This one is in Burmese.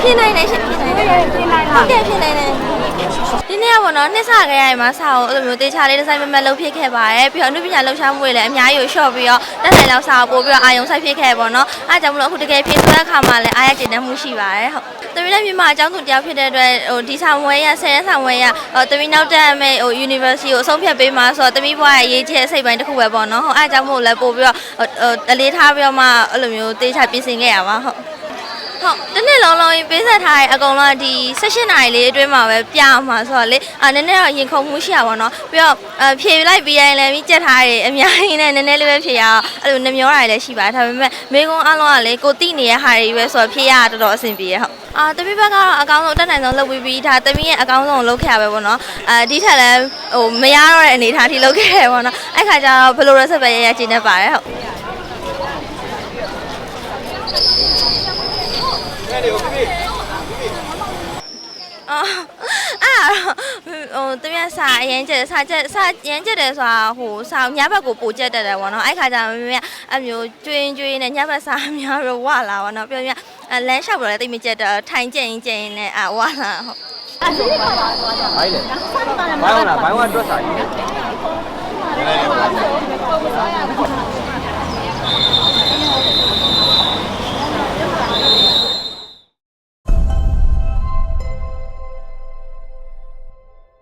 ဖြစ်နိုင်တယ်ရှင်ဖြစ်နိုင်တယ်ဟုတ်တယ်ဖြစ်နိုင်တယ်ဒီနေ့ကပေါ့နော်နှစ်ဆခရရမှာစာကိုအဲ့လိုမျိုးတေချာလေးဒီဇိုင်းမမတ်လုပ်ဖြစ်ခဲ့ပါတယ်ပြီးတော့အနုပညာလှူရှာမှုတွေလည်းအများကြီးကို short ပြီးတော့တက်နိုင်လောက်စာကိုပို့ပြီးတော့အာယုံဆိုင်ဖြစ်ခဲ့ပေါ့နော်အားကြောင့်မလို့အခုတကယ်ဖြစ်ဆိုတဲ့အခါမှာလည်းအားရကျဉ်းမှုရှိပါတယ်ဟုတ်တမီးလည်းမြန်မာအကြောင်းသူတယောက်ဖြစ်တဲ့အတွက်ဟိုဒီဆောင်ဝဲရဆယ်ရဆောင်ဝဲရဟိုတမီးနောက်တက်မဲ့ဟို university ကိုအဆုံးဖြတ်ပေးမှာဆိုတော့တမီးဘွားရဲ့ရေးချဲစိတ်ပိုင်းတစ်ခုပဲပေါ့နော်ဟုတ်အားကြောင့်မို့လည်းပို့ပြီးတော့ဟိုအလေးထားပြီးတော့မှအဲ့လိုမျိုးတေချာပြင်ဆင်ခဲ့ရပါဟုတ် ဟုတ်တစ်နေ့လုံးလုံးပေးဆက်ထားတဲ့အကုန်လုံးကဒီ16နာရီလေးအတွင်းမှာပဲပြအောင်မှာဆိုတော့လေအာနည်းနည်းတော့ရင်ခုန်မှုရှိရပါတော့ပြီးတော့အဖြေလိုက်ပြီးရင်လည်းပြီးကြက်ထားတယ်အများကြီးနဲ့နည်းနည်းလေးပဲဖြေရအောင်အဲ့လိုနှမျောတာလည်းရှိပါတယ်ဒါပေမဲ့မေကုန်းအလုံးကလေကိုတိနေတဲ့ဟာတွေပဲဆိုတော့ဖြေရတာတော်တော်အဆင်ပြေရဟုတ်အာတပိဘက်ကတော့အကောင်းဆုံးအတက်နိုင်ဆုံးလုပ်ပြီးပြီးဒါတမီးရဲ့အကောင်းဆုံးကိုလုပ်ခဲ့ရပဲပေါ့နော်အဲဒီထက်လည်းဟိုမရတော့တဲ့အနေအထားထိလုပ်ခဲ့ရပေါ့နော်အဲ့ခါကျတော့ဘယ်လို recipe ပဲရရကျင်းနေပါတယ်ဟုတ် အော်အဲ့ဟိုတမန်စာအရင်ကျက်စာကျက်စာရမ်းကျက်တယ်ဆိုတာဟိုစာညဘက်ကိုပိုကျက်တက်တယ်ပေါ့နော်အဲ့ခါကျတော့မမေအမျိုးကျွင်းကျွင်းနဲ့ညဘက်စာအများတော့ဝလာပေါ့နော်ပြောပြလမ်းလျှောက်တော့လည်းတိတ်မကျက်တော့ထိုင်ကျက်ရင်ကျက်ရင်လည်းအဝလာဟုတ်ဘိုင်းလေဘိုင်းကဘိုင်းကတွက်စာကြီး